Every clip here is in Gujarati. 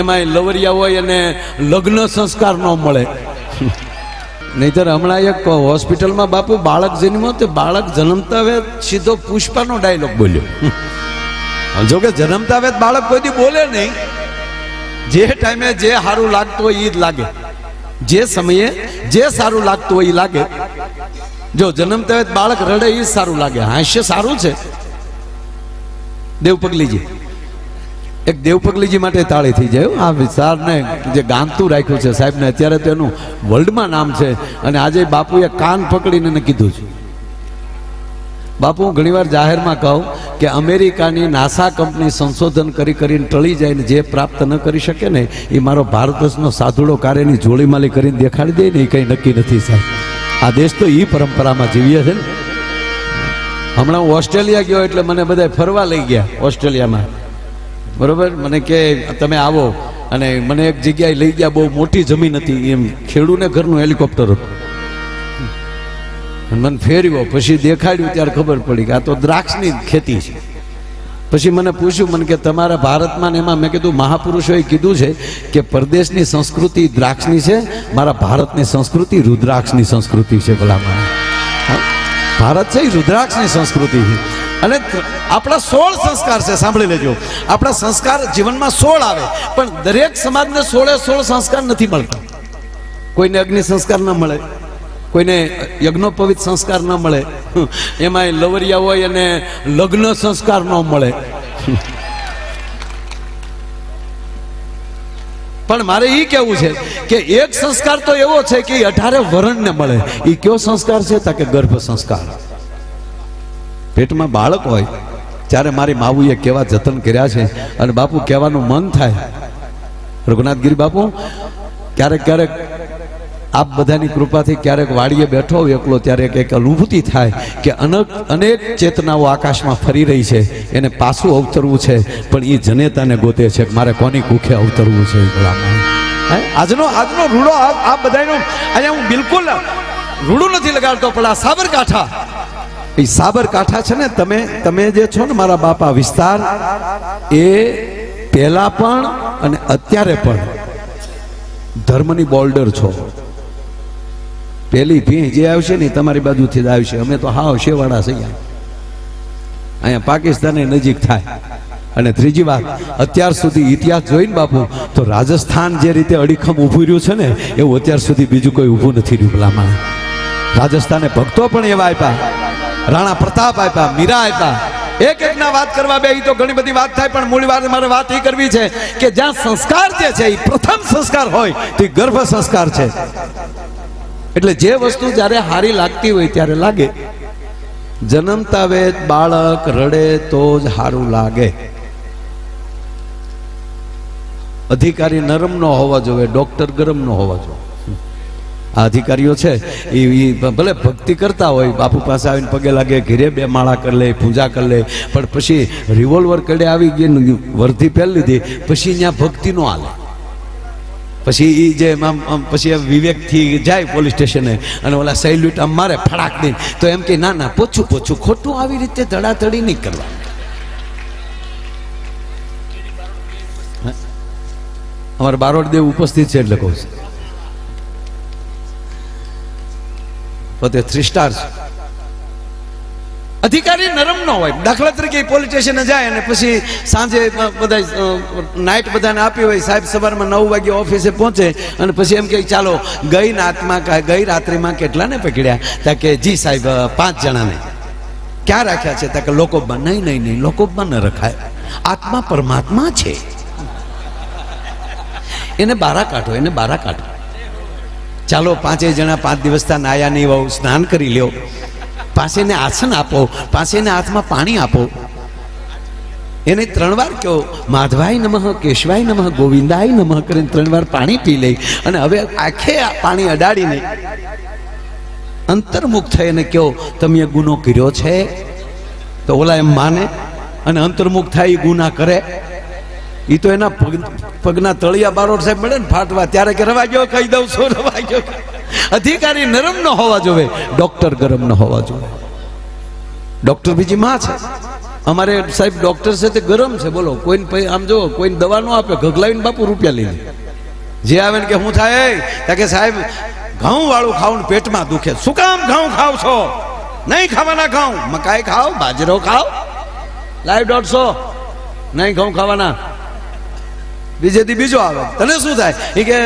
એમાંય લવરિયા હોય અને લગ્ન સંસ્કાર ન મળે. નહીતર હમણાં એક હોસ્પિટલમાં બાપુ બાળક જન્મ્યો તો બાળક જન્મતા હવે સીધો પુષ્પાનો ડાયલોગ બોલ્યો. જો કે જન્મતા હવે બાળક કોઈ બોલે નહીં. જે ટાઈમે જે સારું લાગતું હોય એ જ લાગે. જે સમયે જે સારું લાગતું હોય એ લાગે. જો જન્મતા હવે બાળક રડે એ જ સારું લાગે. હાસ્ય સારું છે. દેવ પગલીજી એક દેવપગલીજી માટે તાળી થઈ જાય આ વિસ્તારને જે ગાંતું રાખ્યું છે સાહેબને, અત્યારે તો એનું વર્લ્ડમાં નામ છે અને આજે બાપુએ કાન પકડીને એને કીધું છે. બાપુ, હું ઘણીવાર જાહેરમાં કહું કે અમેરિકાની નાસા કંપની સંશોધન કરી કરીને ટળી જાય ને જે પ્રાપ્ત ન કરી શકે ને, એ મારો ભારત દેશનો સાધુડો કાર્યની જોડીમાલી કરીને દેખાડી દે ને, એ કંઈ નક્કી નથી સાહેબ. આ દેશ તો એ પરંપરામાં જીવીએ છે ને. હમણાં હું ઓસ્ટ્રેલિયા ગયો એટલે મને બધા ફરવા લઈ ગયા ઓસ્ટ્રેલિયામાં. બરોબર? મને કે, તમે આવો. અને મને એક જગ્યાએ લઈ ગયા, બહુ મોટી જમીન હતી, એમ ખેડૂને ઘરનું હેલિકોપ્ટર હતું. મને ફેર્યો, પછી દેખાડ્યું, ત્યારે ખબર પડી કે આ તો દ્રાક્ષની ખેતી છે. પછી મને પૂછ્યું, મને કે, તમારા ભારતમાં ને એમાં? મેં કીધું, મહાપુરુષોએ કીધું છે કે પરદેશની સંસ્કૃતિ દ્રાક્ષની છે, મારા ભારતની સંસ્કૃતિ રુદ્રાક્ષની સંસ્કૃતિ છે ભલામાં ભારત છે રુદ્રાક્ષની સંસ્કૃતિ. છે અને આપણા સોળ સંસ્કાર છે, સાંભળી લેજો. આપણા સંસ્કાર જીવનમાં સોળ આવે, પણ દરેક સમાજને સોળે સોળ સંસ્કાર નથી મળતા. કોઈને અગ્નિ સંસ્કાર ન મળે, કોઈને યજ્ઞોપવિત સંસ્કાર ન મળે, એમાંય લવરિયા હોય અને લગ્ન સંસ્કાર ન મળે. પણ મારે એ કેવું છે કે એક સંસ્કાર તો એવો છે કે અઢારે વરણને મળે. એ કયો સંસ્કાર છે? તા કે ગર્ભ સંસ્કાર. પેટમાં બાળક હોય, ત્યારે મારી માવુએ કેવા જતન કર્યા છે અને બાપુ કહેવાનું મન થાય. રઘુનાથગીરી બાપુ, ક્યારેક ક્યારેક આપ બધાની કૃપાથી ક્યારેક વાડીએ બેઠો હોય, એકલો ત્યારે એક અનુભૂતિ થાય કે અનેક અનેક ચેતનાઓ આકાશમાં ફરી રહી છે, એને પાછું અવતરવું છે, પણ એ જનેતાને ગોતે છે મારે કોની કુખે અવતરવું છે આજનો આજનો રૂડો આ બધાનો અહીંયા હું બિલકુલ રૂડું નથી લગાડતો, પણ આ સાબરકાંઠા એ સાબરકાંઠા છે ને, તમે તમે જે છો ને મારા બાપા વિસ્તાર, એ પહેલા પણ અને અત્યારે પણ ધર્મની બોલ્ડર છો. પેલી ભીં જે આવશે ને તમારી બાજુથી જ આવશે. અમે તો હાવ શેવાડા છે અહીંયા. પાકિસ્તાન નજીક થાય. અને ત્રીજી વાત, અત્યાર સુધી ઇતિહાસ જોઈને બાપુ, તો રાજસ્થાન જે રીતે અડીખમ ઊભું રહ્યું છે ને, એવું અત્યાર સુધી બીજું કોઈ ઊભું નથી રહ્યું ભલામાં રાજસ્થાને ભક્તો પણ એવા આપ્યા. રાણા પ્રતાપ આપ્યા, મીરા આપ્યા. એક એક ના વાત કરવા બે તો ઘણી બધી વાત થાય, પણ મૂળ વાત, મારે વાત એ કરવી છે કે જ્યાં સંસ્કાર જે છે એ પ્રથમ સંસ્કાર હોય, તે ગર્ભ સંસ્કાર છે. એટલે જે વસ્તુ જ્યારે હારી લાગતી હોય, ત્યારે લાગે. જન્મતા વેદ બાળક રડે તો જ હારું લાગે. અધિકારી નરમ નો હોવા જોઈએ, ડોક્ટર ગરમ નો હોવા જોઈએ. આ અધિકારીઓ છે, એ ભલે ભક્તિ કરતા હોય, બાપુ પાસે આવીને પગે લાગે, ઘેરે બે માળા કરી લે, પૂજા કરી લે, પણ પછી રિવોલ્વર કડે આવી ગઈ વર્ધી પહેરી લીધી, પછી ત્યાં ભક્તિ નો હાલે. પછી એ જે આમ આમ પછી વિવેકથી જાય પોલીસ સ્ટેશને, અને ઓલા સેલ્યુટ આમ મારે ફડાક દઈને, તો એમ કે, ના ના, પોછું પોછું, ખોટું આવી રીતે ધડાધડી નહીં કરવા. અમારે બારોડ દેવ ઉપસ્થિત છે એટલે કહું છું. પોતે થ્રી સ્ટાર અધિકારી નરમ ન હોય. દાખલા તરીકે પોલીસ સ્ટેશને જાય અને પછી સાંજે બધા નાઇટ બધાને આપી હોય. સાહેબ સવારમાં નવ વાગે ઓફિસે પહોંચે અને પછી એમ કે ચાલો, ગઈ નાતમાં ગઈ રાત્રિમાં કેટલાને પકડ્યા? તા કે, જી સાહેબ પાંચ જણાને. ક્યાં રાખ્યા છે? તા કે લોકોબમાં નહીં નહીં નહીં લોકોબમાં ન રખાય. આત્મા પરમાત્મા છે. એને બારા કાઢો, એને બારા કાઢો. ચાલો પાંચેય જણા પાંચ દિવસના નાયા નહીં વહુ સ્નાન કરી લ્યો. પાસેને આસન આપો, પાસેને હાથમાં પાણી આપો. એને ત્રણ વાર કહો, માધવાય નમઃ, કેશવાય નમઃ, ગોવિંદાય નમઃ કરીને ત્રણ વાર પાણી પી લે. અને હવે આખે આ પાણી અડાડીને અંતર્મુખ થઈને કહો, તમે ગુનો કર્યો છે? તો ઓલા એમ માને, અને અંતર્મુખ થાય એ ગુના કરે. એ તો એના પગ પગના તળિયા બારોટ સાહેબ મળે ને ફાટવા, ત્યારે કે રવા ગયો કહી દઉં છું, રવા ગયો અધિકારી નરમ ન હોવા જોવે, ડોક્ટર ગરમ ન હોવા જોવે. ડોક્ટર બીજી માં છે. અમારે સાહેબ ડોક્ટર છે તે ગરમ છે, બોલો. કોઈને આમ જો કોઈને દવા ન આપે, ઘગલાવીને બાપુ રૂપિયા લઈ લે. જે આવે ને કે હું થાય ત્યાં કે સાહેબ, ઘઉં વાળું ખાવું પેટમાં દુખે. શું કામ ઘઉં ખાવ છો? નહીં ખાવાના ઘઉં. મકાઈ ખાઓ બાજરો ખાઓ લાઈવ દોઢસો. નહીં ઘઉં ખાવાના. બીજે દી બીજો આવે. તને શું થાય? એ કે,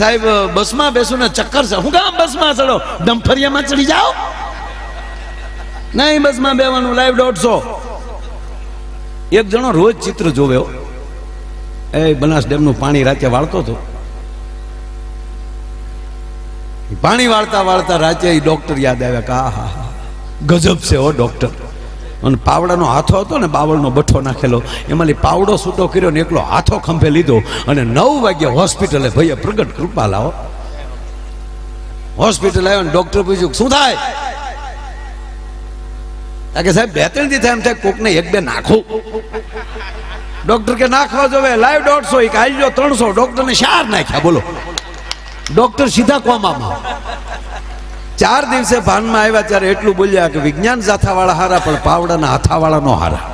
સાહેબ, બસમાં બેસું ને ચક્કર છે. હું કામ બસમાં ચડો? ડમફરિયામાં ચડી જાઓ? નહીં બસમાં બેવાનું, લાઈવ દોઢસો એક જણો રોજ ચિત્ર જોવે એ બનાસ ડેમનું પાણી રાતે વાળતો હતો. પાણી વાળતા વાળતા રાતે એ ડોક્ટર યાદ આવ્યા કે હા હા ગજબ છે ઓ ડોક્ટર. અને પાવડાનો હાથો હતો ને, બાવળનો બઠ્ઠો નાખેલો. એમાંથી પાવડો છૂટો કર્યો ને એકલો હાથો ખંભે લીધો અને નવ વાગ્યા હોસ્પિટલે ભાઈએ પ્રગટ કૃપા લાવો. હોસ્પિટલ આવ્યો ને ડોક્ટર પૂછ્યું, શું થાય? કે સાહેબ, બે ત્રણ દી થાય એમ થાય, કોકને એક બે નાખો. ડોક્ટર કે, નાખવા જોવે લાઈવ દોઢસો એક આવી જો ત્રણસો. ડોક્ટરને શાર નાખ્યા, બોલો. ડોક્ટર સીધા કોમામાં. ચાર દિવસે ભાનમાં આવ્યા ત્યારે એટલું બોલ્યા કે વિજ્ઞાન જાથાવાળા હારા, પણ પાવડાના હાથાવાળા નો હારા.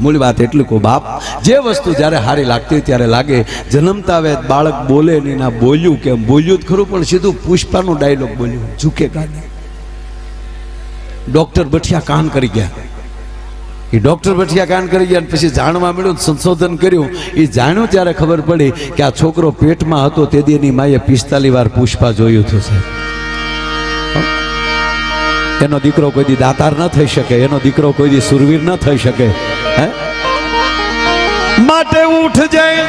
મૂળ વાત એટલું કહું, બાપ, જે વસ્તુ જ્યારે હારી લાગતી હોય ત્યારે લાગે, જન્મતા આવે બાળક બોલે નહીં ના બોલ્યું કેમ? બોલ્યું જ ખરું, પણ સીધું પુષ્પાનો ડાયલોગ બોલ્યું. ઝૂકે કાને. ડોક્ટર બઠિયા કાન કરી ગયા. એ ડોક્ટર ભઠિયા કાન કરી ગયા પછી જાણવા મળ્યું સંશોધન કર્યું. એ જાણ્યું ત્યારે ખબર પડી કે આ છોકરો પેટમાં હતો, તે દીની માએ પિસ્તાલીસ વાર પુષ્પા જોયું હતું સાહેબ. એનો દીકરો કોઈ દી દાતાર ન થઈ શકે, એનો દીકરો કોઈ દી સુરવીર ન થઈ શકે, હે? માટે ઉઠ જાય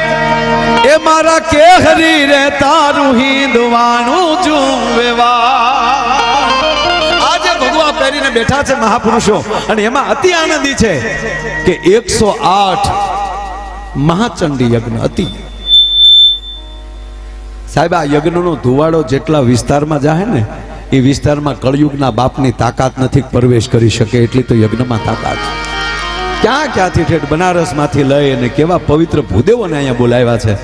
એ મારા કેહરી રે, તારું હિંદવાનું આજે ભગવા બેઠા છે મહાપુરુષો. અને એમાં અતિ આનંદી છે કે એકસો આઠ મહાચંડી યજ્ઞ હતી સાહેબ, આ યજ્ઞનો ધુવાડો જેટલા વિસ્તારમાં જાય ને, એ વિસ્તારમાં કળયુગના બાપની તાકાત નથી પ્રવેશ કરી શકે એટલી તો યજ્ઞમાં તાકાત ક્યાં ક્યાંથી ઠેઠ બનારસમાંથી લઈ અને કેવા પવિત્ર ભૂદેવોને અહીંયા બોલાવ્યા છે?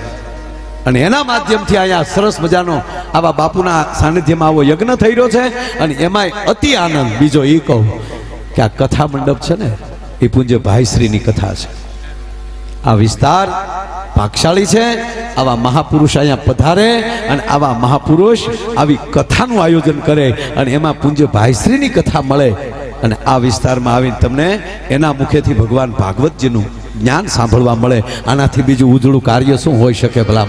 અને એના માધ્યમથી અહીંયા સરસ મજાનો આવા બાપુના સાનિધ્યમાં આવો યજ્ઞ થઈ રહ્યો છે. અને એમાંય અતિ આનંદ. બીજો એ કહું કે આ કથા મંડપ છે ને, એ પૂજ્ય ભાઈશ્રીની કથા છે. આ વિસ્તાર ભાગશાળી છે. આવા મહાપુરુષ અહીંયા પધારે અને આવા મહાપુરુષ આવી કથાનું આયોજન કરે અને એમાં પૂજ્ય ભાઈશ્રીની કથા મળે. અને આ વિસ્તારમાં આવીને તમને એના મુખેથી ભગવાન ભાગવતજીનું જ્ઞાન સાંભળવા મળે. આનાથી બીજું ઉજળું કાર્ય શું હોઈ શકે ભલા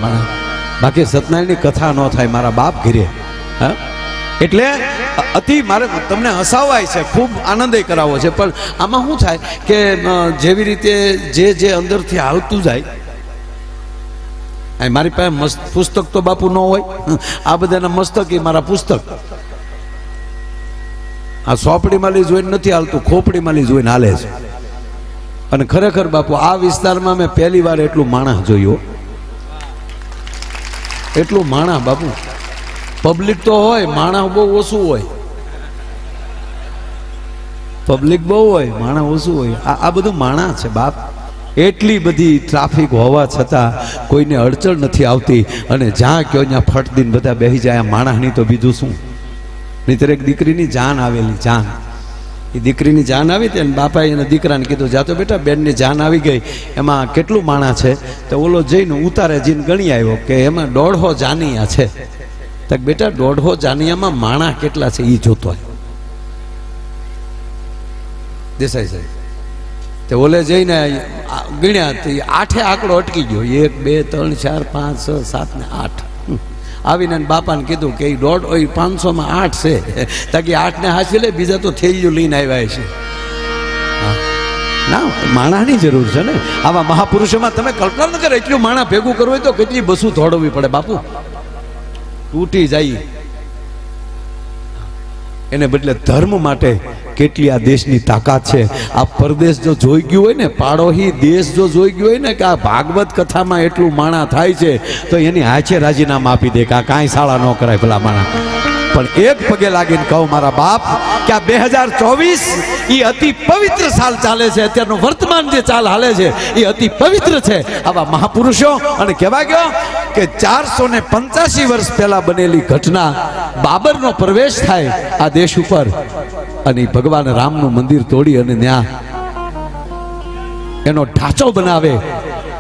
બાકી સત્યનારાયણની કથા ન થાય, મારા બાપ ઘીરે. હા? એટલે અતિ મારે તમને હસાવાય છે, ખૂબ આનંદય કરાવો છે. પણ આમાં શું થાય કે જેવી રીતે જે જે અંદરથી હાલતું જાય મારી પાસે મસ્ત પુસ્તક તો બાપુ ન હોય. આ બધાના મસ્તક એ મારા પુસ્તક. આ સોપડી માલી જોઈને નથી હાલતું ખોપડી માલી જોઈને હાલે છે. અને ખરેખર બાપુ, આ વિસ્તારમાં મેં પહેલી વાર એટલું માણસ જોયું એટલું માણસ બાપુ. પબ્લિક તો હોય, માણસ બહુ ઓછું હોય. પબ્લિક બહુ હોય, માણસ ઓછું હોય. આ આ બધું માણસ છે બાપ. એટલી બધી ટ્રાફિક હોવા છતાં કોઈને અડચણ નથી આવતી અને જ્યાં કયો ત્યાં ફટ દિન બધા બેસી જાય માણસની તો બીજું શું? નહીતર એક દીકરીની જાન આવેલી, જાન. એ દીકરીની જાન આવી હતી અને બાપાએ એને દીકરાને કીધું જાતો બેટા, બેનની જાન આવી ગઈ. એમાં કેટલું માણા છે? તો ઓલો જઈને ઉતારે જઈને ગણી આવ્યો કે, એમાં દોઢો જાનિયા છે. તો બેટા દોઢો જાનિયામાં માણા કેટલા છે એ જોતો હોય દેસાઈ સાહેબ, તે ઓલે જઈને ગણ્યા આઠે આંકડો અટકી ગયો. એક, બે, ત્રણ, ચાર, પાંચ, છ, સાત ને આઠ. આવીને બાપાને કીધું કે એ દોઢ હોય પાંચસોમાં આઠ છે. તાકી આઠને હાંસી લે, બીજા તો થેલીઓ લઈને આવ્યા છે. ના, માણાની જરૂર છે ને. આવા મહાપુરુષોમાં તમે કલ્પના ન કરો, એટલું માણા ભેગું કરવું હોય તો કેટલી બસું દોડવી પડે બાપુ. તૂટી જાય. એને બદલે ધર્મ માટે કેટલી આ દેશની તાકાત છે. આ પરદેશ જો જોઈ ગયું હોય ને, પાડોહી દેશ જો જોઈ ગયું હોય ને કે આ ભાગવત કથામાં એટલું માણા થાય છે, તો એની હાચે રાજીનામા આપી દે કે આ કાંઈ શાળા ન કરાય ભલા માણા. પણ એક પગે લાગીને કહું મારા બાપ કે આ બે હજાર ચોવીસ એ અતિ પવિત્ર સાલ ચાલે છે. અત્યારનું વર્તમાન જે ચાલ હાલે છે એ અતિ પવિત્ર છે. આવા મહાપુરુષો અને કહેવા ગયો કે ચારસો ને પંચ્યાસી વર્ષ પહેલા બનેલી ઘટના બાબરનો પ્રવેશ થાય આ દેશ ઉપર અને ભગવાન રામનું મંદિર તોડી અને ત્યાં એનો ઢાંચો બનાવે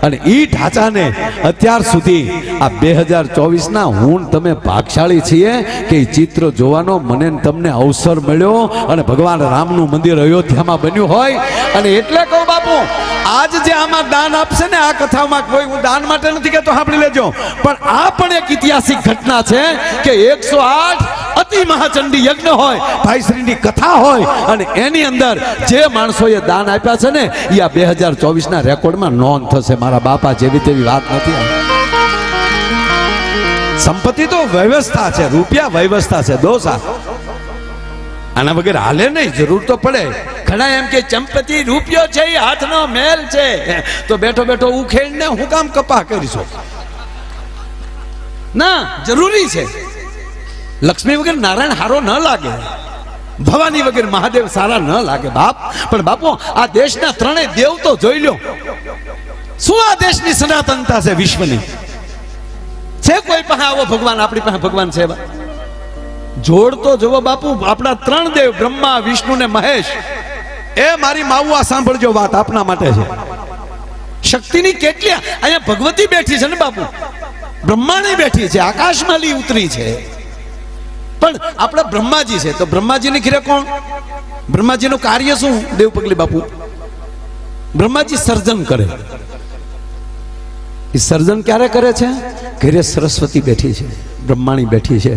અને ઈ ઢાંચાને અત્યાર સુધી આ બે હજાર ચોવીસના હું તમે ભાગશાળી છીએ કે એ ચિત્ર જોવાનો મને તમને અવસર મળ્યો અને ભગવાન રામનું મંદિર અયોધ્યામાં બન્યું હોય. અને એટલે કહું બાપુ આજ જે આમાં દાન આપશે ને, આ કથામાં કોઈ હું દાન માટે નથી કહેતો, સાંભળી લેજો. પણ આ પણ એક ઐતિહાસિક ઘટના છે કે એકસો આઠ અતિ મહાચંડી યજ્ઞ હોય, ભાઈશ્રીની કથા હોય, અને એની અંદર જે માણસોએ દાન આપ્યા છે ને, એ આ બે હજાર ચોવીસના રેકોર્ડમાં નોંધ થશે. મારા બાપા જેવી તેવી વાત નથી સંપત્તિ તો વ્યવસ્થા છે, રૂપિયા વ્યવસ્થા છે, દોસા. આના વગર હાલે નહીં, જરૂર તો પડે. ઘણા એમ કે ચંપતિ રૂપિયો છે, એ હાથનો મેલ છે. તો બેઠો બેઠો ઉખેડને હું કામ કપા કરીશું? ના, જરૂરી છે. લક્ષ્મી વગર નારાયણ હારો ન લાગે. ભવાની વગર મહાદેવ સારા ન લાગે, બાપ. પણ બાપુ, આ દેશના ત્રણેય દેવ તો જોઈ લો શું આ દેશની સનાતનતા છે વિશ્વની? છે કોઈ પાસે આવો ભગવાન? આપણી પાસે ભગવાન છે જોડતો જુઓ બાપુ, આપણા ત્રણ દેવ, બ્રહ્મા, વિષ્ણુ ને મહેશ. એ મારી માવું આ સાંભળજો વાત આપના માટે છે. શક્તિની કેટલી અહીંયા ભગવતી બેઠી છે ને બાપુ? બ્રહ્માણી બેઠી છે આકાશમાલી ઉતરી છે. પણ આપણા બ્રહ્માજી છે, તો બ્રહ્માજીની ખીરે કોણ? બ્રહ્માજીનું કાર્ય શું, દેવ પગલી બાપુ? બ્રહ્માજી સર્જન કરે. એ સર્જન ક્યારે કરે છે? ઘરે સરસ્વતી બેઠી છે, બ્રહ્માણી બેઠી છે.